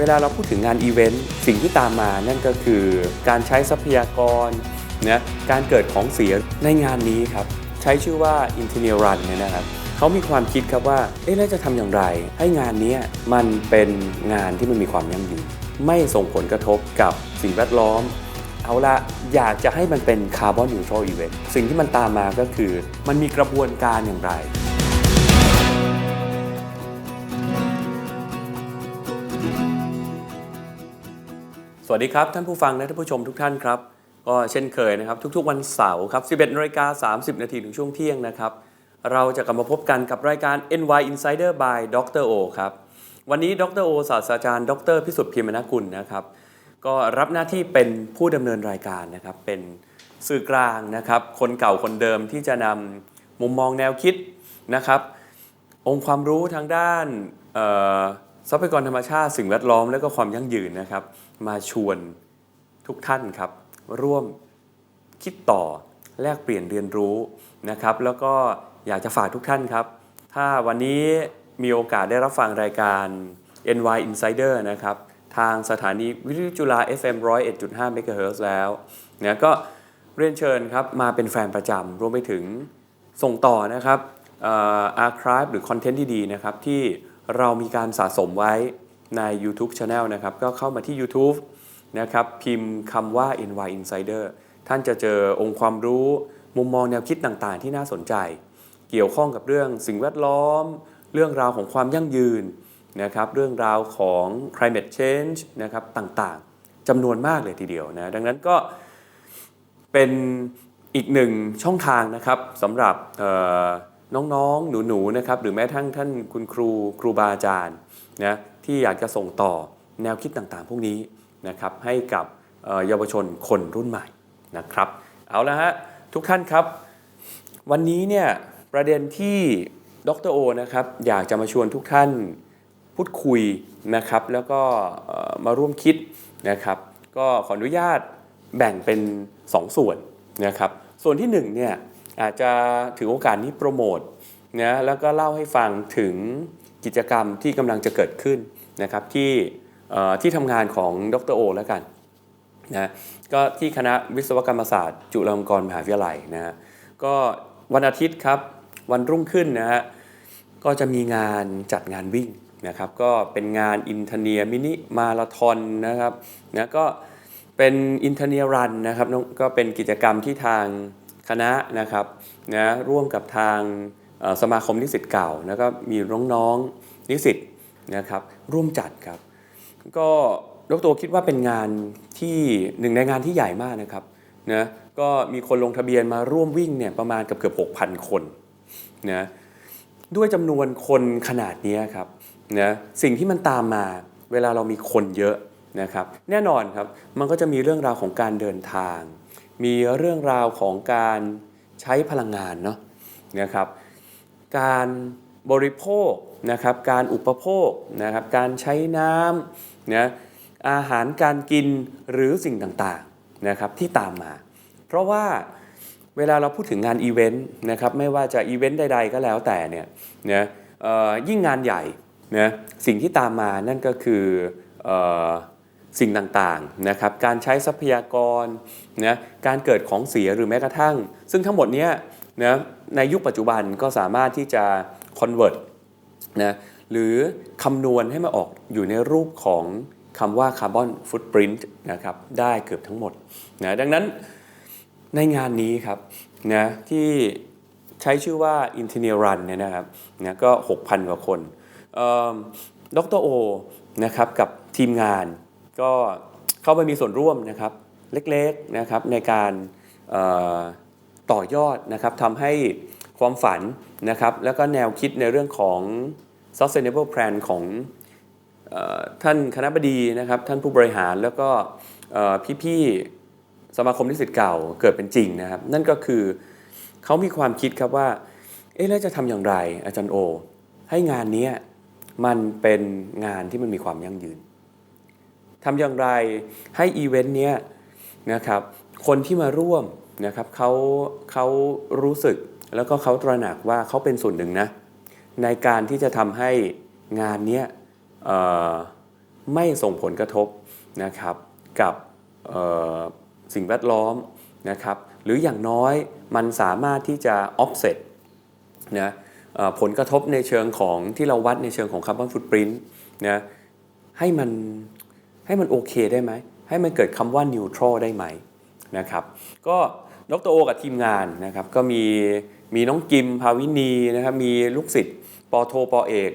เวลาเราพูดถึงงานอีเวนต์สิ่งที่ตามมานั่นก็คือการใช้ทรัพยากรนะการเกิดของเสียในงานนี้ครับ ใช้ชื่อว่า i n t e r n e Run เนี่ยนะครับเขามีความคิดครับว่าเอ๊ะแล้วจะทำอย่างไร ให้งานนี้มันเป็นงานที่มันมีความยั่งยืนไม่ส่งผลกระทบกับสิ่งแวดล้อม เอาละอยากจะให้มันเป็นคาร์บอนนิวทรัลอีเวนต์สิ่งที่มันตามมาก็คือ มันมีกระบวนการอย่างไร วัสดีครับ ท่านผู้ฟังและท่านผู้ชมทุกท่านครับ ก็เช่นเคยนะครับ ทุกๆวันเสาร์ครับ 11นาฬิกา30 นาทีถึงช่วงเที่ยงนะครับ เราจะกลับมาพบกันกับรายการ NY Insider by Dr. O ครับ วันนี้ดรโอศาสตราจารย์ ดรพิสุทธิ์พิมนกุลนะครับ ก็รับหน้าที่เป็นผู้ดำเนินรายการนะครับ เป็นสื่อกลางนะครับ คนเก่าคนเดิมที่จะนำมุมมองแนวคิดนะครับ องค์ความรู้ทางด้านทรัพยากรธรรมชาติสิ่งแวดล้อมและก็ความยั่งยืนนะครับ มาชวนทุกท่านครับ ร่วมคิดต่อแลกเปลี่ยนเรียนรู้นะครับ แล้วก็อยากจะฝากทุกท่านครับ ถ้าวันนี้มีโอกาสได้รับฟังรายการ NY Insider นะครับ ทางสถานีวิทยุจุฬา FM 101.5 MHz แล้วเนี่ยก็เรียนเชิญครับ มาเป็นแฟนประจำรวมไปถึงส่งต่อนะครับอาร์คายหรือคอนเทนต์ที่ดีนะครับ ที่เรามีการสะสมไว้ ใน YouTube Channel นะครับ ก็เข้ามาที่ YouTube นะครับ พิมพ์คำว่า NY Insider ท่านจะเจอองค์ความรู้มุมมองแนวคิดต่างๆ ที่น่าสนใจ เกี่ยวข้องกับเรื่องสิ่งแวดล้อม เรื่องราวของความยั่งยืนนะครับ เรื่องราวของ climate change นะครับต่างๆจำนวนมากเลยทีเดียวนะ ดังนั้นก็เป็นอีกหนึ่งช่องทางนะครับสำหรับน้องๆ หนูๆ นะครับ หรือแม้ทั้งท่านคุณครูครูบาอาจารย์นะที่อยากจะส่งต่อแนวคิดต่างๆ พวกนี้นะครับให้กับเยาวชนคนรุ่นใหม่นะครับ เอาละฮะทุกท่านครับ วันนี้เนี่ยประเด็นที่ดรโอนะครับอยากจะมาชวนทุกท่านพูดคุยนะครับ แล้วก็มาร่วมคิดนะครับ ก็ขออนุญาตแบ่งเป็น 2 ส่วนนะครับ ส่วนที่1เนี่ยอาจจะถือโอกาสนี้โปรโมท นะแล้วก็เล่าให้ฟังถึงกิจกรรมที่กำลังจะเกิดขึ้นนะครับที่ที่ทำงานของดรโอแล้วกันนะก็ที่คณะวิศวกรรมศาสตร์ จุฬาลงกรณ์มหาวิทยาลัยนะฮะก็วันอาทิตย์ครับวันรุ่งขึ้นนะฮะก็จะมีงานจัดงานวิ่งนะครับก็เป็นงานอินเทเนียมินิมาราทอนนะครับนะก็เป็นอินเทเนียรันนะครับก็เป็นกิจกรรมที่ทางคณะนะครับนะร่วมกับทาง สมาคมนิสิตเก่าแล้วก็มีน้องๆนิสิตนะครับร่วมจัดครับ ก็ดรคิดว่าเป็นงานที่หนึ่งในงานที่ใหญ่มากนะครับนะก็มีคนลงทะเบียนมาร่วมวิ่งเนี่ยประมาณเกือบเกือบ6,000คนนะด้วยจำนวนคนขนาดนี้ครับนะสิ่งที่มันตามมาเวลาเรามีคนเยอะนะครับ แน่นอนครับมันก็จะมีเรื่องราวของการเดินทาง มีเรื่องราวของการใช้พลังงานเนาะนะครับ การบริโภคนะครับการอุปโภคนะครับการใช้น้ำนะอาหารการกินหรือสิ่งต่างๆนะครับที่ตามมา เพราะว่าเวลาเราพูดถึงงานอีเวนต์นะครับไม่ว่าจะอีเวนต์ใดๆก็แล้วแต่เนี่ยนะเอ่อยิ่งงานใหญ่นะสิ่งที่ตามมานั่นก็คือเอ่อสิ่งต่างๆนะครับการใช้ทรัพยากรนะการเกิดของเสียหรือแม้กระทั่ง ซึ่งทั้งหมดเนี้ยนะ ในยุคปัจจุบันก็สามารถที่จะ convert นะหรือคำนวณให้มาออกอยู่ในรูปของคำว่า carbon footprint นะครับได้เกือบทั้งหมดนะดังนั้นในงานนี้ครับนะที่ใช้ชื่อว่า i n t e n e Run เนี่ยนะครับนะก็ 6,000 กว่าคนดรโอนะครับกับทีมงานก็เข้าไปมีส่วนร่วมนะครับเล็กๆนะครับในการ ต่อยอดนะครับทำให้ความฝันนะครับแล้วก็แนวคิดในเรื่องของ sustainable plan ของออท่านคณะบดีนะครับ ท่านผู้บริหารแล้วก็พี่ๆสมาคมนิสิตเก่าเกิดเป็นจริงนะครับ นั่นก็คือเขามีความคิดครับว่า เอ๊ะแล้วจะทำอย่างไรอาจารย์โอ ให้งานนี้มันเป็นงานที่มันมีความยั่งยืนทำอย่างไรให้อีเวนต์เนี้ยนะครับคนที่มาร่วม นะครับเขาเขารู้สึกแล้วก็เขาตระหนักว่าเขาเป็นส่วนหนึ่งนะในการที่จะทำให้งานนี้ไม่ส่งผลกระทบนะครับกับสิ่งแวดล้อมนะครับหรืออย่างน้อยมันสามารถที่จะ offset นะผลกระทบในเชิงของที่เราวัดในเชิงของคาร์บอนฟุตปรินต์นะให้มันให้มันโอเคได้ไหม ให้มันเกิดคำว่า neutral ได้ไหมนะครับ ก็ ดรโอกับทีมงานนะครับก็มีมีน้องกิมภาวินีนะครับมีลูกศิษย์ปอโทปอเอก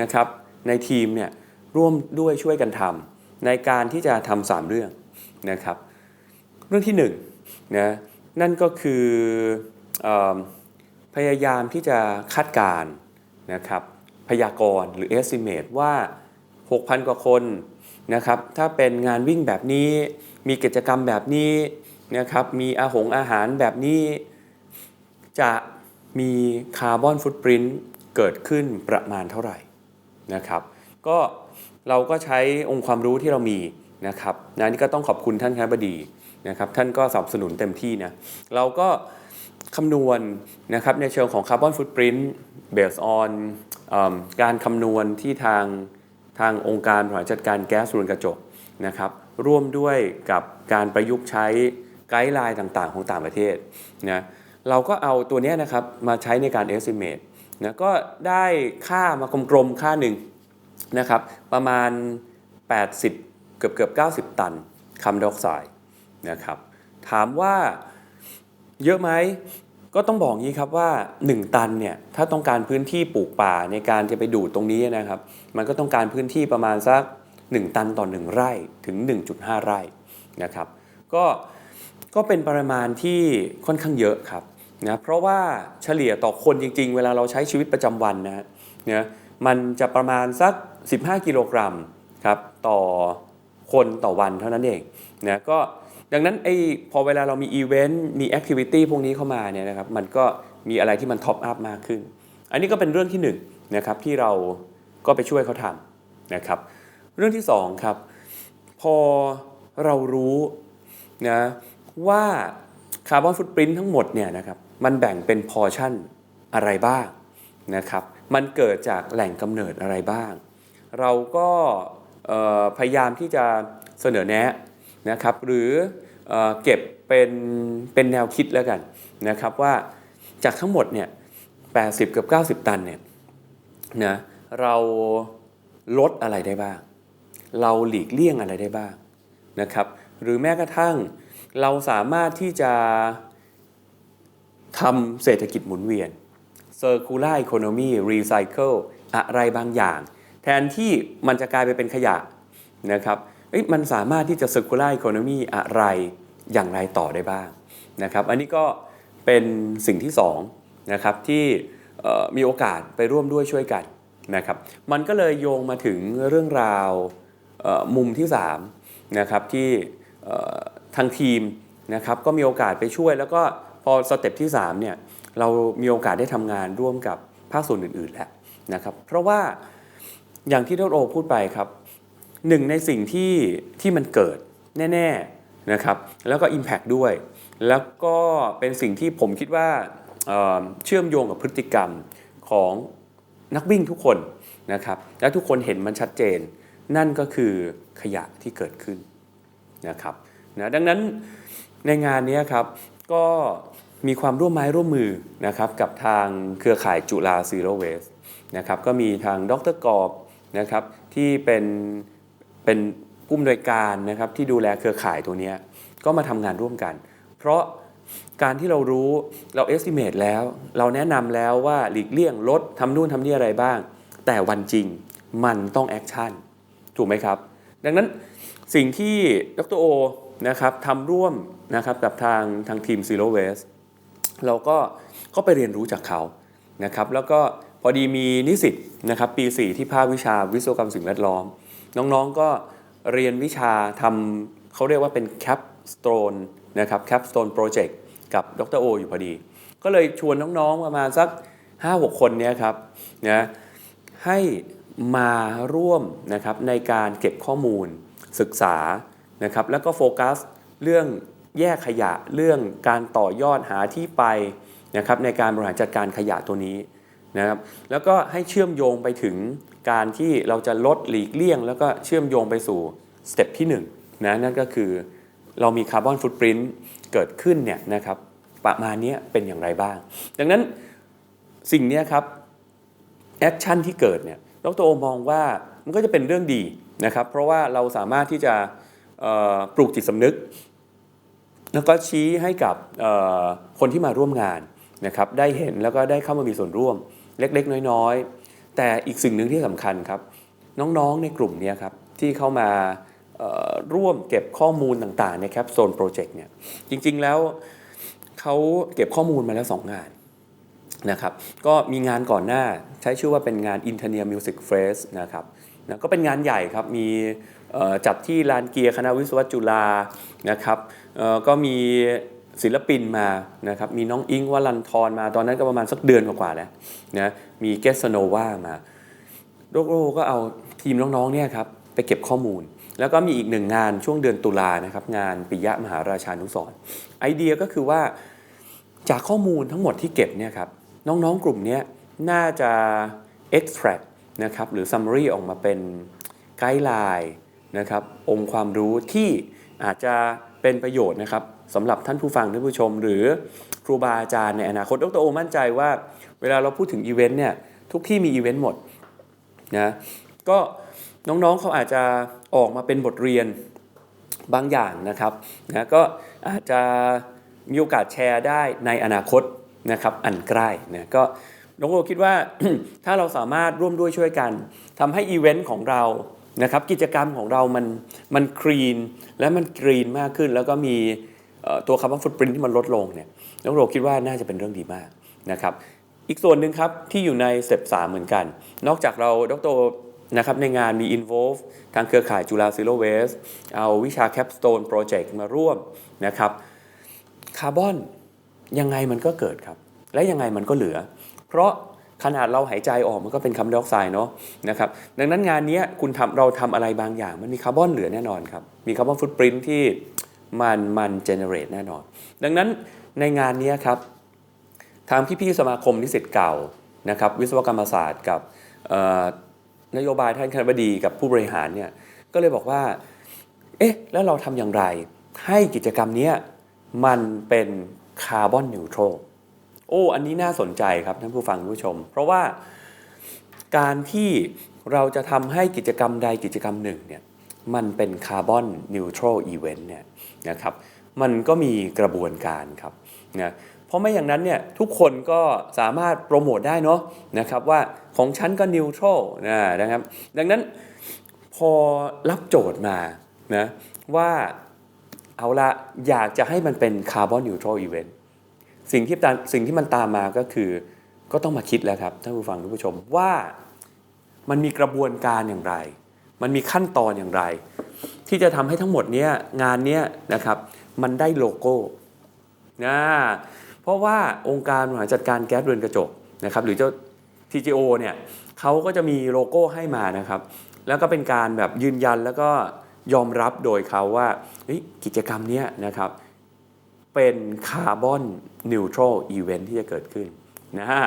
นะครับในทีมเนี่ยร่วมด้วยช่วยกันทำในการที่จะทำสามเรื่องนะครับเรื่องที่หนึ่งนะนั่นก็คือออพยายามที่จะคาดการนะครับพยากรณ์หรือ estimate ว่า 6,000 กว่าคนนะครับถ้าเป็นงานวิ่งแบบนี้มีกิจกรรมแบบนี้ นะครับมีอาหงอาหารแบบนี้ จะมีคาร์บอนฟุตปรินต์เกิดขึ้นประมาณเท่าไหร่นะครับ ก็เราก็ใช้องค์ความรู้ที่เรามีนะครับนะนี่ก็ต้องขอบคุณท่านคณบดีนะครับ ท่านก็สนับสนุนเต็มที่นะเราก็คำนวณนะครับในเชิงของคาร์บอนฟุตปรินต์ based on เอิ่มการคำนวณที่ทางทางองค์การบริหารจัดการแก๊สเรือนกระจกนะครับร่วมด้วยกับการประยุกต์ใช้ ไกด์ไลน์ต่างๆ ของต่างประเทศนะเราก็เอาตัวนี้นะครับมาใช้ในการ estimate นะก็ได้ค่ามากลมๆค่าหนึ่งนะครับประมาณ 80 เกือบเกือบ90 ตันคาร์บอนไดออกไซด์นะครับถามว่าเยอะไหมก็ต้องบอกงี้ครับว่า 1 ตันเนี่ยถ้าต้องการพื้นที่ปลูกป่าในการจะไปดูดตรงนี้นะครับ มันก็ต้องการพื้นที่ประมาณสัก 1 ตันต่อ 1 ไร่ถึง 1.5 ไร่นะครับ ก็ ก็เป็นปริมาณที่ค่อนข้างเยอะครับนะเพราะว่าเฉลี่ยต่อคนจริง ๆ เวลาเราใช้ชีวิตประจำวันนะนะมันจะประมาณสัก 15 กิโลกรัมครับต่อคนต่อวันเท่านั้นเองนะก็ดังนั้นไอ้พอเวลาเรามีอีเวนต์มีแอคทิวิตี้พวกนี้เข้ามาเนี่ยนะครับมันก็มีอะไรที่มันท็อปอัพมากขึ้น อันนี้ก็เป็นเรื่องที่หนึ่งนะครับที่เราก็ไปช่วยเขาทำนะครับ เรื่องที่สองครับพอเรารู้นะ ว่าคาร์บอนฟุตปรินต์ทั้งหมดเนี่ยนะครับมันแบ่งเป็นพอชั่นอะไรบ้างนะครับมันเกิดจากแหล่งกำเนิดอะไรบ้าง เราก็พยายามที่จะเสนอแนะนะครับหรือเออเก็บเป็นเป็นแนวคิดแล้วกันนะครับว่าจากทั้งหมดเนี่ย80เกือบ90 ตันเนี่ยนะเราลดอะไรได้บ้าง เราหลีกเลี่ยงอะไรได้บ้างนะครับหรือแม้กระทั่ง เราสามารถที่จะทำเศรษฐกิจหมุนเวียน circular economy recycle อะไรบางอย่าง แทนที่มันจะกลายไปเป็นขยะนะครับมันสามารถที่จะ circular economy อะไรอย่างไรต่อได้บ้างนะครับอันนี้ก็เป็นสิ่งที่2นะครับที่มีโอกาสไปร่วมด้วยช่วยกันนะครับมันก็เลยโยงมาถึงเรื่องราวมุมที่3นะครับที่ ทางทีมนะครับก็มีโอกาสไปช่วย แล้วก็พอสเต็ปที่3เนี่ยเรามีโอกาสได้ทำงานร่วมกับภาคส่วนอื่นๆแล้วนะครับเพราะว่าอย่างที่ดรโอพูดไปครับหนึ่งในสิ่งที่ที่มันเกิดแน่ๆนะครับแล้วก็ Impact ด้วย แล้วก็เป็นสิ่งที่ผมคิดว่าเเชื่อมโยงกับพฤติกรรมของนักวิ่งทุกคนนะครับและทุกคนเห็นมันชัดเจน นั่นก็คือขยะที่เกิดขึ้นนะครับ นะดังนั้นในงานนี้ครับก็มีความร่วมไม้ร่วมมือนะครับกับทางเครือข่ายจุฬาซีโรเวสนะครับก็มีทางดรกอบนะครับที่เป็นเป็นผู้อำนวยการนะครับที่ดูแลเครือข่ายตัวนี้ก็มาทำงานร่วมกัน เพราะการที่เรารู้เรา estimate แล้ว เราแนะนำแล้วว่าหลีกเลี่ยงลดทำนู่นทำนี่อะไรบ้าง แต่วันจริงมันต้องแอคชั่นถูกไหมครับ ดังนั้นสิ่งที่ดรโอ นะครับทำร่วมนะครับกับทางทางทีม Zero Waste เราก็ก็ไปเรียนรู้จากเขานะครับ แล้วก็พอดีมีนิสิตนะครับปี 4 ที่ภาควิชาวิศวกรรมสิ่งแวดล้อม น้องๆก็เรียนวิชาทำเขาเรียกว่าเป็น capstone นะครับ capstone project กับดรโออยู่พอดี ก็เลยชวนน้องๆประมาณสัก 5-6 คนเนี้ยครับนะให้มาร่วมนะครับในการเก็บข้อมูลศึกษา นะครับแล้วก็โฟกัสเรื่องแยกขยะเรื่องการต่อยอดหาที่ไปนะครับในการบริหารจัดการขยะตัวนี้นะครับแล้วก็ให้เชื่อมโยงไปถึงการที่เราจะลดหลีกเลี่ยง แล้วก็เชื่อมโยงไปสู่สเต็ปที่1นะนั่นก็คือเรามีคาร์บอนฟุตปรินต์เกิดขึ้นเนี่ยนะครับประมาณนี้เป็นอย่างไรบ้าง ดังนั้นสิ่งนี้ครับแอคชั่นที่เกิดเนี่ยดรโอมองว่ามันก็จะเป็นเรื่องดีนะครับเพราะว่าเราสามารถที่จะ ปลูกจิตสำนึก แล้วก็ชี้ให้กับคนที่มาร่วมงานนะครับได้เห็นแล้วก็ได้เข้ามามีส่วนร่วมเล็กๆ น้อยๆ แต่อีกสิ่งหนึ่งที่สำคัญครับ น้องๆในกลุ่มนี้ครับที่เข้ามาร่วมเก็บข้อมูลต่างๆในแคปโซนโปรเจกต์เนี่ยจริงๆแล้วเขาเก็บข้อมูลมาแล้ว 2 งานนะครับก็มีงานก่อนหน้าใช้ชื่อว่าเป็นงาน i n t e r n e a Music f e s t นะครับนะก็เป็นงานใหญ่ครับ มี จัดที่ลานเกียร์คณะวิศวะจุฬานะครับก็มีศิลปินมานะครับมีน้องอิงวัลันทรมาตอนนั้นก็ประมาณสักเดือนกว่าๆแล้วนะมีเกสโนวามาโลกโลก็เอาทีมน้องๆเนี่ยครับไปเก็บข้อมูล แล้วก็มีอีกหนึ่งงานช่วงเดือนตุลานะครับงานปิยะมหาราชานุสรไอเดียก็คือว่าจากข้อมูลทั้งหมดที่เก็บเนี่ยครับน้องๆกลุ่มเนี้ยน่าจะ extract นะครับหรือ summary ออกมาเป็นไกด์ไลน์ นะครับองค์ความรู้ที่อาจจะเป็นประโยชน์นะครับสำหรับท่านผู้ฟังท่านผู้ชม หรือครูบาอาจารย์ในอนาคตดรโอมั่นใจว่า เวลาเราพูดถึงอีเวนต์เนี่ยทุกที่มีอีเวนต์หมดนะก็น้องๆเขาอาจจะออกมาเป็นบทเรียนบางอย่างนะครับนะก็อาจจะมีโอกาสแชร์ได้ในอนาคตนะครับอันใกล้นะก็น้องโอคิดว่าถ้าเราสามารถร่วมด้วยช่วยกันทำให้อีเวนต์ของเรา นะครับกิจกรรมของเรามันมันคลีนและมันกรีนมากขึ้น แล้วก็มีตัวคาร์บอนฟุตปรินที่มันลดลงเนี่ยน้องโรคิดว่าน่าจะเป็นเรื่องดีมากนะครับอีกส่วนหนึ่งครับที่อยู่ในสเต็ป3เหมือนกัน นอกจากเราดรนะครับในงานมี involve ทางเครือข่ายจุฬา Zero Waste เอาวิชา Capstone Project มาร่วมนะครับคาร์บอนยังไงมันก็เกิดครับ และยังไงมันก็เหลือ เพราะ ขนาดเราหายใจออกมันก็เป็นคาร์บอนไดออกไซด์เนาะนะครับดังนั้นงานนี้คุณทำเราทำอะไรบางอย่าง มันมีคาร์บอนเหลือแน่นอนครับ มีคาร์บอนฟุตปรินที่มันมันเจเนเรตแน่นอน ดังนั้นในงานนี้ครับทางพี่ๆสมาคมนิสิตเก่านะครับวิศวกรรมศาสตร์กับนโยบายท่านคณะบดีกับผู้บริหารเนี่ยก็เลยบอกว่า เอ๊ะ แล้วเราทำอย่างไร ให้กิจกรรมนี้มันเป็นคาร์บอนนิวทรัล โอ้ อันนี้น่าสนใจครับท่านผู้ฟังผู้ชม เพราะว่าการที่เราจะทำให้กิจกรรมใดกิจกรรมหนึ่งเนี่ยมันเป็นคาร์บอนนิวทรัลอีเวนต์เนี่ยนะครับมันก็มีกระบวนการครับนะเพราะไม่อย่างนั้นเนี่ยทุกคนก็สามารถโปรโมทได้เนาะนะครับว่าของฉันก็นิวทรัลนะนะครับดังนั้นพอรับโจทย์มานะว่าเอาละอยากจะให้มันเป็นคาร์บอนนิวทรัลอีเวนต์ สิ่งที่ตามสิ่งที่มันตามมาก็คือ ก็ต้องมาคิดแล้วครับท่านผู้ฟังท่านผู้ชมว่ามันมีกระบวนการอย่างไร มันมีขั้นตอนอย่างไร ที่จะทำให้ทั้งหมดเนี้ยงานเนี้ยนะครับมันได้โลโก้นะเพราะว่าองค์การบริหารจัดการแก๊สเรือนกระจกนะครับหรือเจ้า TGO เนี่ยเขาก็จะมีโลโก้ให้มานะครับ แล้วก็เป็นการแบบยืนยันแล้วก็ยอมรับโดยเขาว่ากิจกรรมเนี้ยนะครับ เป็นคาร์บอน นิวทรัลอีเวนท์ที่จะเกิดขึ้นนะฮะ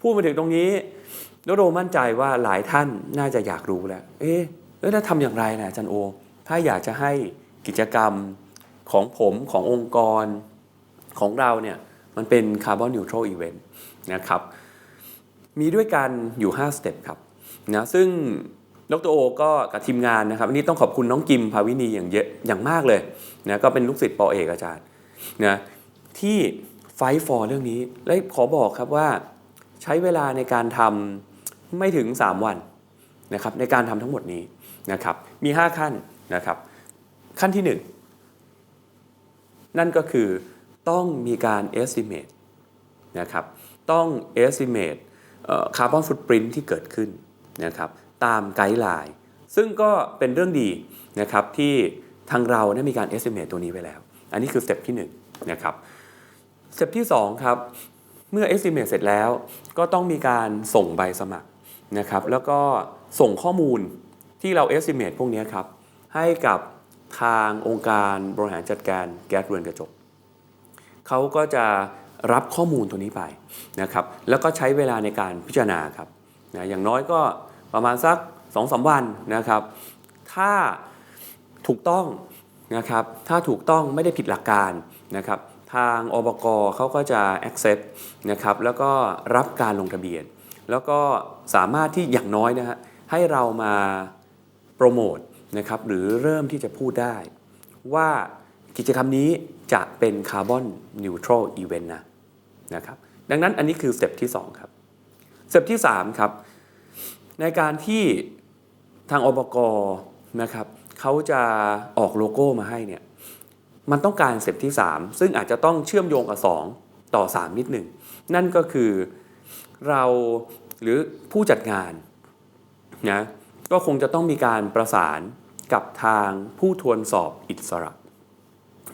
พูดมาถึงตรงนี้โดโดมั่นใจว่าหลายท่านน่าจะอยากรู้แล้ว เอ๊ะแล้วถ้าทำอย่างไรนะอาจันโอ ถ้าอยากจะให้กิจกรรมของผมขององค์กรของเราเนี่ยมันเป็นคาร์บอนนิวทรัลอีเวนต์นะครับ มีด้วยกันอยู่ 5 สเต็ปครับนะซึ่งดรโอก็กับทีมงานนะครับอันนี้ต้องขอบคุณน้องกิมภาวินีอย่างเยอะอย่างมากเลยนะก็เป็นลูกศิษย์ปอเอกอาจารย์นะที่ ไฟฟอร์เรื่องนี้ และขอบอกครับว่าใช้เวลาในการทำไม่ถึง 3 วันนะครับในการทำทั้งหมดนี้นะครับมี 5 ขั้นนะครับขั้นที่ 1 นั่นก็คือต้องมีการ estimate นะครับต้อง estimate คาร์บอนฟุตปรินที่เกิดขึ้นนะครับตามไกด์ไลน์ซึ่งก็เป็นเรื่องดีนะครับที่ทางเราได้มีการ estimate ตัวนี้ไว้แล้ว อันนี้คือสเต็ปที่1นะครับ สเต็ปที่ 2 ครับ เมื่อ estimate เสร็จแล้ว ก็ต้องมีการส่งใบสมัครนะครับ แล้วก็ส่งข้อมูลที่เรา estimate พวกนี้ครับ ให้กับทางองค์การบริหารจัดการแก๊สเรือนกระจกเขาก็จะรับข้อมูลตัวนี้ไปนะครับ แล้วก็ใช้เวลาในการพิจารณาครับนะอย่างน้อยก็ประมาณสัก2อสวันนะครับ ถ้าถูกต้องนะครับ ถ้าถูกต้องไม่ได้ผิดหลักการนะครับ ทางอบกเขาก็จะ accept นะครับแล้วก็รับการลงทะเบียน แล้วก็สามารถที่อย่างน้อยนะฮะให้เรามาโปรโมทนะครับหรือเริ่มที่จะพูดได้ ว่ากิจกรรมนี้จะเป็นคาร์บอนนิวทรัลอีเวนต์นะนะครับดังนั้นอันนี้คือสเต็ปที่ 2 ครับสเต็ปที่ 3 ครับ ในการที่ทางอบกนะครับเขาจะออกโลโก้มาให้เนี่ย มันต้องการสเต็ปที่ 3 ซึ่งอาจจะต้องเชื่อมโยงกับ 2 ต่อ 3 นิดหนึ่ง นั่นก็คือเราหรือผู้จัดงานนะก็คงจะต้องมีการประสานกับทางผู้ทวนสอบอิสระ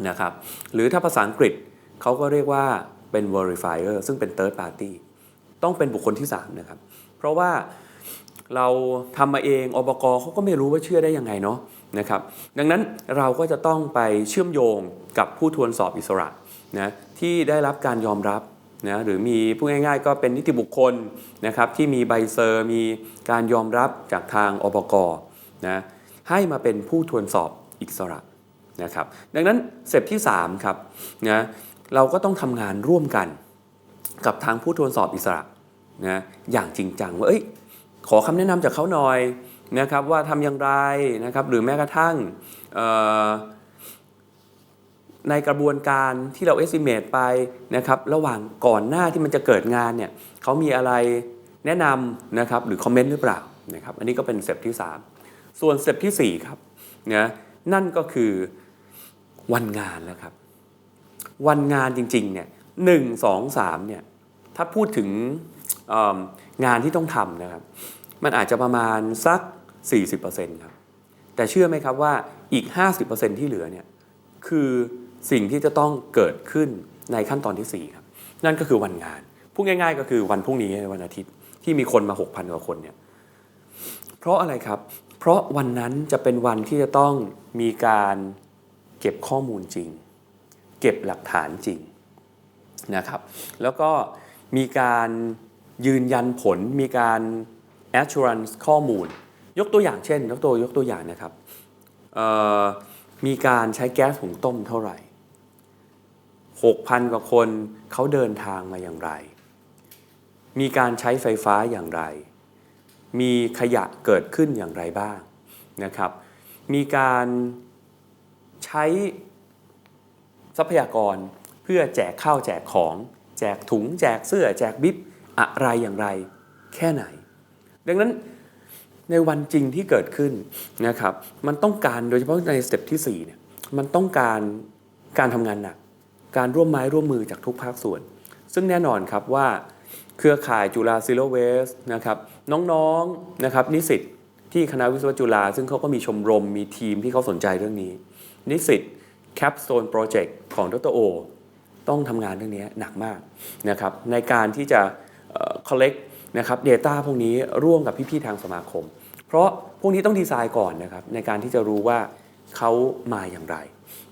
นะครับหรือถ้าภาษาอังกฤษเขาก็เรียกว่าเป็น verifier ซึ่งเป็น third party ต้องเป็นบุคคลที่ 3 นะครับ เพราะว่าเราทำมาเองอบกเขาก็ไม่รู้ว่าเชื่อได้ยังไงเนาะ นะครับดังนั้นเราก็จะต้องไปเชื่อมโยงกับผู้ทวนสอบอิสระนะที่ได้รับการยอมรับนะหรือมีพูดง่ายๆ ก็เป็นนิติบุคคลนะครับที่มีใบเซอร์ มีการยอมรับจากทางอบกนะให้มาเป็นผู้ทวนสอบอิสระนะครับดังนั้นสเต็ปที่3ครับนะเราก็ต้องทำงานร่วมกันกับทางผู้ทวนสอบอิสระนะอย่างจริงจังว่าเอ้ยขอคำแนะนำจากเขาหน่อย นะครับว่าทำอย่างไรนะครับหรือแม้กระทั่งในกระบวนการที่เรา estimate ไปนะครับระหว่างก่อนหน้าที่มันจะเกิดงานเนี่ยเขามีอะไรแนะนำนะครับหรือคอมเมนต์หรือเปล่านะครับอันนี้ก็เป็นสเต็ปที่ 3 ส่วนสเต็ปที่ 4 ครับนะนั่นก็คือวันงานแล้วครับ วันงานจริงๆเนี่ยหนึ่งสองสามเนี่ยถ้าพูดถึงงานที่ต้องทำนะครับ มันอาจจะประมาณสัก 40%ครับแต่เชื่อไหมครับว่าอีก 50%ที่เหลือเนี่ยคือสิ่งที่จะต้องเกิดขึ้นในขั้นตอนที่ 4 ครับ นั่นก็คือวันงานพูดง่าย ๆ ก็คือวันพรุ่งนี้วันอาทิตย์ที่มีคนมา 6,000กว่าคนเนี่ยเพราะอะไรครับ เพราะวันนั้นจะเป็นวันที่จะต้องมีการเก็บข้อมูลจริง เก็บหลักฐานจริงนะครับ แล้วก็มีการยืนยันผลมีการ assurance ข้อมูล ยกตัวอย่างเช่น ยกตัวยกตัวอย่างนะครับมีการใช้แก๊สหุงต้มเท่าไหร่6,000 กว่าคนเขาเดินทางมาอย่างไร มีการใช้ไฟฟ้าอย่างไร มีขยะเกิดขึ้นอย่างไรบ้างนะครับ มีการใช้ทรัพยากรเพื่อแจกข้าวแจกของ แจกถุง แจกเสื้อ แจกบิ๊บอะไรอย่างไร แค่ไหน ดังนั้น ในวันจริงที่เกิดขึ้นนะครับมันต้องการโดยเฉพาะในสเต็ปที่4เนี่ยมันต้องการการทำงานหนัก การร่วมไม้ร่วมมือจากทุกภาคส่วน ซึ่งแน่นอนครับว่าเครือข่ายจุฬาซิโลเวสนะครับน้องๆนะครับนิสิตที่คณะวิศวะจุฬาซึ่งเขาก็มีชมรมมีทีมที่เขาสนใจเรื่องนี้ นิสิต Capstone Project ของดรโอต้องทำงานเรื่องนี้หนักมากนะครับในการที่จะ collect นะครับ Data พวกนี้ร่วมกับพี่ๆทางสมาคม เพราะพวกนี้ต้องดีไซน์ก่อนนะครับในการที่จะรู้ว่าเขามาอย่างไร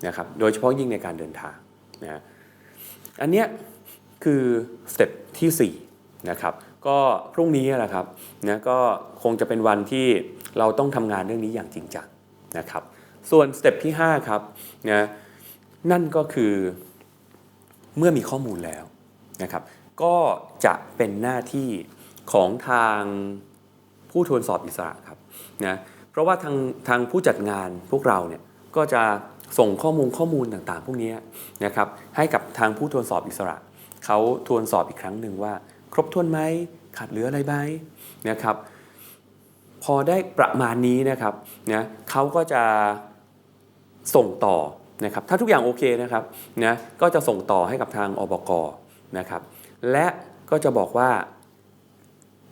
นะครับโดยเฉพาะยิ่งในการเดินทางนะอันเนี้ยคือสเต็ปที่4นะครับก็พรุ่งนี้แหละครับนะก็คงจะเป็นวันที่เราต้องทำงานเรื่องนี้อย่างจริงจังนะครับส่วนสเต็ปที่5ครับนะนั่นก็คือเมื่อมีข้อมูลแล้วนะครับก็จะเป็นหน้าที่ ของทางผู้ทวนสอบอิสระครับนะเพราะว่าทางทางผู้จัดงานพวกเราเนี่ยก็จะส่งข้อมูลข้อมูลต่างๆ พวกนี้นะครับให้กับทางผู้ทวนสอบอิสระเขาทวนสอบอีกครั้งหนึ่งว่า ครบถ้วนไหมขาดเหลืออะไรไหมนะครับ พอได้ประมาณนี้นะครับนะเขาก็จะส่งต่อนะครับ ถ้าทุกอย่างโอเคนะครับนะก็จะส่งต่อให้กับทางอบกนะครับ และก็จะบอกว่า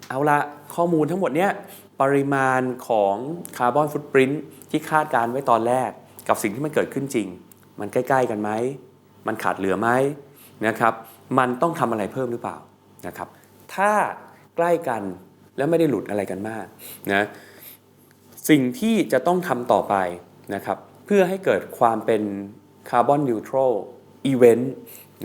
เอาละข้อมูลทั้งหมดเนี้ยปริมาณของคาร์บอนฟุตปรินท์ที่คาดการไว้ตอนแรก กับสิ่งที่มันเกิดขึ้นจริง มันใกล้ๆกันไหม มันขาดเหลือไหมนะครับ มันต้องทำอะไรเพิ่มหรือเปล่านะครับ ถ้าใกล้กันแล้วไม่ได้หลุดอะไรกันมากนะสิ่งที่จะต้องทำต่อไปนะครับ เพื่อให้เกิดความเป็นคาร์บอนนิวทรัลอีเวนต์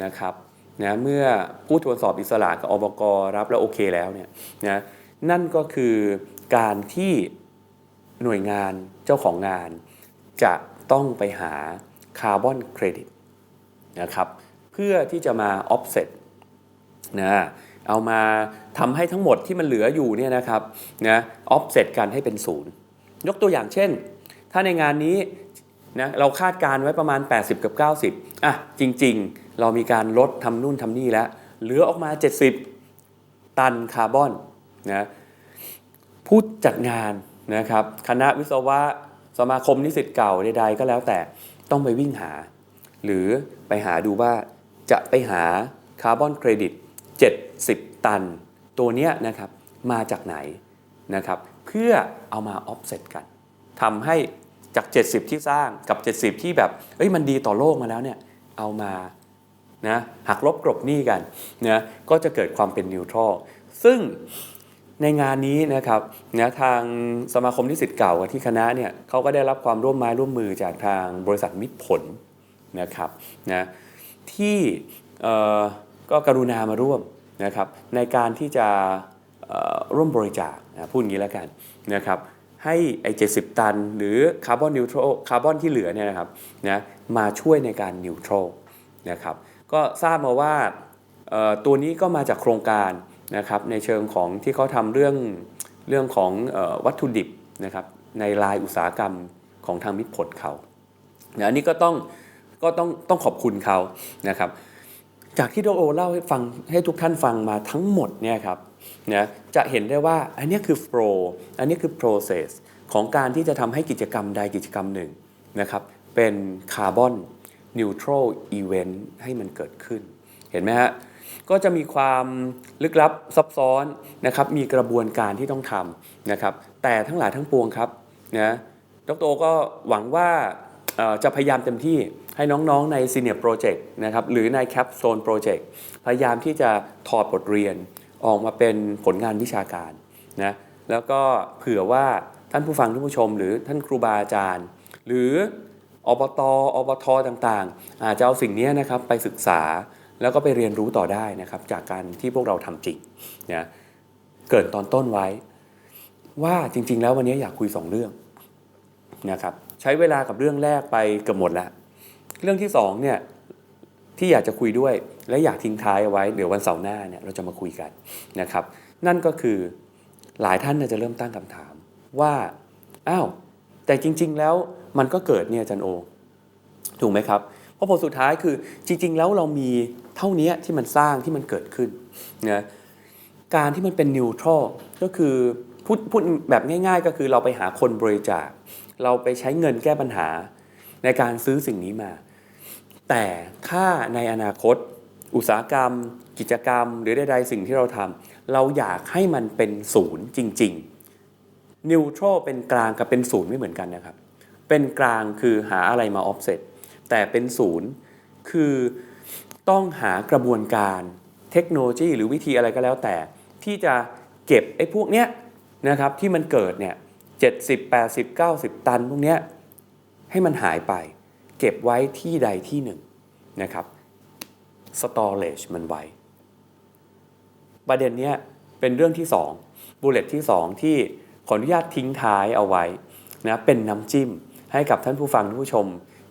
นะครับ นะเมื่อผู้ตรวจสอบอิสระกับอบกรับแล้วโอเคแล้วเนี่ยนะนั่นก็คือการที่หน่วยงานเจ้าของงาน จะต้องไปหาคาร์บอนเครดิตนะครับเพื่อที่จะมา offset นะเอามาทำให้ทั้งหมดที่มันเหลืออยู่เนี่ยนะครับนะ offset กันให้เป็นศูนย์ยกตัวอย่างเช่น ถ้าในงานนี้ นะเราคาดการไว้ประมาณ 80 กับ 90อะจริง ๆ เรามีการลดทำนู่นทำนี่แล้ว เหลือออกมา 70 ตันคาร์บอนนะผู้จัดงานนะครับคณะวิศวะสมาคมนิสิตเก่าใดๆก็แล้วแต่ต้องไปวิ่งหา หรือไปหาดูว่าจะไปหาคาร์บอนเครดิต 70 ตัน ตัวเนี้ยนะครับมาจากไหนนะครับเพื่อเอามา offset กันทำให้ จาก 70 ที่สร้างกับ 70 ที่แบบเอ้ยมันดีต่อโลกมาแล้วเนี่ยเอามานะหักลบกลบหนี้กันนะก็จะเกิดความเป็นนิวทรัลซึ่งในงานนี้นะครับนะทางสมาคมนิสิตเก่ากับที่คณะเนี่ยเขาก็ได้รับความร่วมไม้ร่วมมือจากทางบริษัทมิตรผลนะครับนะที่ก็กรุณามาร่วมนะครับในการที่จะร่วมบริจาคนะพูดอย่างนี้แล้วกันนะครับ ให้ไอ้70ตัน หรือคาร์บอนนิวทรัลคาร์บอนที่เหลือเนี่ยนะครับนะมาช่วยในการนิวทรัลนะครับก็ทราบมาว่าตัวนี้ก็มาจากโครงการนะครับในเชิงของที่เขาทำเรื่องเรื่องของออวัตถุดิบนะครับในรายอุตสาหกรรมของทางมิตรผลเขานะอันนี้ก็ต้องก็ต้องต้องขอบคุณเขานะครับ จากที่ดโอเล่าให้ฟังให้ทุกท่านฟังมาทั้งหมดเนี่ยครับ นะจะเห็นได้ว่าอันนี้คือ flow อันนี้คือ process ของการที่จะทำให้กิจกรรมใดกิจกรรมหนึ่งนะครับเป็นคาร์บอนนิวทรัลอีเวนต์ให้มันเกิดขึ้น เห็นไหมฮะก็จะมีความลึกลับซับซ้อนนะครับมีกระบวนการที่ต้องทำนะครับแต่ทั้งหลายทั้งปวงครับนะดรโอก็หวังว่าจะพยายามเต็มที่ให้น้องๆใน Senior Project นะครับหรือใน Capstone Project พยายามที่จะถอดบทเรียน ออกมาเป็นผลงานวิชาการนะแล้วก็เผื่อว่าท่านผู้ฟังท่านผู้ชม หรือท่านครูบาอาจารย์ หรืออบตอบทต่างๆ อาจจะเอาสิ่งนี้นะครับไปศึกษาแล้วก็ไปเรียนรู้ต่อได้นะครับ จากการที่พวกเราทำจริงนะเกรินตอนต้นไว้ ว่าจริง ๆ แล้ววันนี้อยากคุยสองเรื่องนะครับใช้เวลากับเรื่องแรกไปเกือบหมดแล้ว เรื่องที่สองเนี่ย ที่อยากจะคุยด้วยและอยากทิ้งท้ายเอาไว้ เดี๋ยววันเสาร์หน้าเนี่ยเราจะมาคุยกันนะครับ นั่นก็คือหลายท่านจะเริ่มตั้งคำถามว่าอ้าวแต่จริง ๆ แล้วมันก็เกิดเนี่ยจันโอ ถูกไหมครับเพราะผลสุดท้ายคือจริง ๆ แล้วเรามีเท่านี้ที่มันสร้างที่มันเกิดขึ้นนะการที่มันเป็นนิวทรัลก็คือพูดพูดแบบง่าย ๆ ก็คือเราไปหาคนบริจาค เราไปใช้เงินแก้ปัญหาในการซื้อสิ่งนี้มา แต่ถ้าในอนาคต อุตสาหกรรม กิจกรรม หรือใดๆสิ่งที่เราทำเราอยากให้มันเป็นศูนย์จริงๆนิวทรัลเป็นกลางกับเป็นศูนย์ไม่เหมือนกันนะครับ เป็นกลางคือหาอะไรมาออฟเซตแต่เป็นศูนย์คือต้องหากระบวนการเทคโนโลยีหรือวิธีอะไรก็แล้วแต่ ที่จะเก็บไอ้พวกเนี้ยนะครับที่มันเกิดเนี่ย70 80 90ตันพวกเนี้ยให้มันหายไป เก็บไว้ที่ใดที่หนึ่งนะครับ storage มันไว้ ประเด็นเนี้ยเป็นเรื่องที่2บูเลตที่ 2 ที่ขออนุญาตทิ้งท้ายเอาไว้นะเป็นน้ำจิ้มให้กับท่านผู้ฟังท่านผู้ชม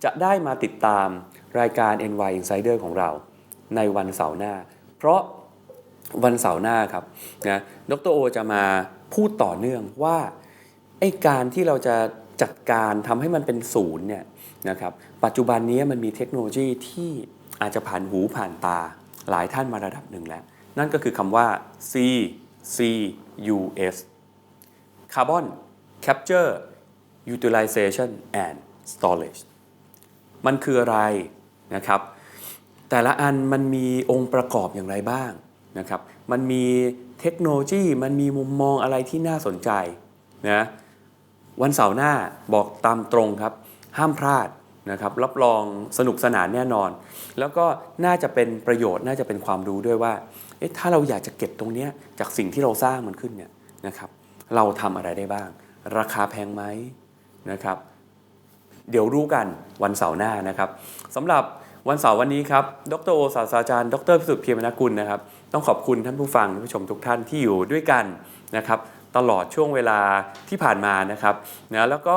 จะได้มาติดตามรายการ NY Insider ของเรา ในวันเสาร์หน้า เพราะวันเสาร์หน้าครับนะดรโอจะมาพูดต่อเนื่องว่าไอ้การที่เราจะจัดการทำให้มันเป็นศูนย์เนี่ย นะครับปัจจุบันนี้มันมีเทคโนโลยีที่อาจจะผ่านหูผ่านตาหลายท่านมาระดับหนึ่งแล้ว นั่นก็คือคำว่า CCUS Carbon Capture Utilization and Storage มันคืออะไรนะครับ แต่ละอันมันมีองค์ประกอบอย่างไรบ้างนะครับ มันมีเทคโนโลยี มันมีมุมมองอะไรที่น่าสนใจนะ วันเสาร์หน้าบอกตามตรงครับ ห้ามพลาดนะครับรับรองสนุกสนานแน่นอน แล้วก็น่าจะเป็นประโยชน์น่าจะเป็นความรู้ด้วยว่าเอ๊ะถ้าเราอยากจะเก็บตรงเนี้ยจากสิ่งที่เราสร้างมันขึ้นเนี่ยนะครับเราทำอะไรได้บ้าง ราคาแพงไหมนะครับ เดี๋ยวรู้กันวันเสาร์หน้านะครับสำหรับวันเสาร์วันนี้ครับดรโอศาสตราจารย์ดรพิสุทธิ์เพียรมนกุลนะครับ ต้องขอบคุณท่านผู้ฟังท่านผู้ชมทุกท่านที่อยู่ด้วยกันนะครับ ตลอดช่วงเวลาที่ผ่านมานะครับนะแล้วก็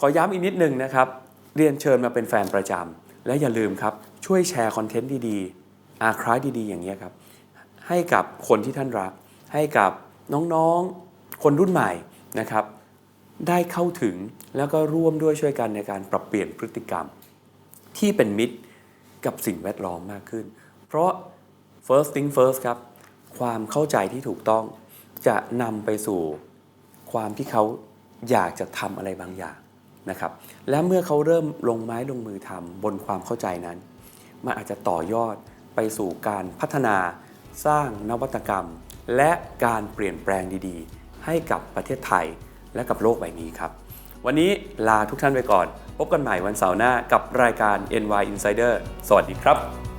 ขอย้ำอีกนิดนึงนะครับ เรียนเชิญมาเป็นแฟนประจำและอย่าลืมครับ ช่วยแชร์คอนเทนต์ดีๆ อาคล้ายดีๆ อย่างนี้ครับ ให้กับคนที่ท่านรัก ให้กับน้องๆ คนรุ่นใหม่นะครับ ได้เข้าถึงแล้วก็ร่วมด้วยช่วยกันในการปรับเปลี่ยนพฤติกรรม ที่เป็นมิตรกับสิ่งแวดล้อมมากขึ้น เพราะ first thing first ครับ ความเข้าใจที่ถูกต้องจะนำไปสู่ความที่เขาอยากจะทำอะไรบางอย่าง นะครับและเมื่อเขาเริ่มลงไม้ลงมือทำบนความเข้าใจนั้นมันอาจจะต่อยอดไปสู่การพัฒนาสร้างนวัตกรรม และการเปลี่ยนแปลงดีๆ ให้กับประเทศไทยและกับโลกใบนี้ครับ วันนี้ลาทุกท่านไปก่อน พบกันใหม่วันเสาร์หน้ากับรายการ NY Insider สวัสดีครับ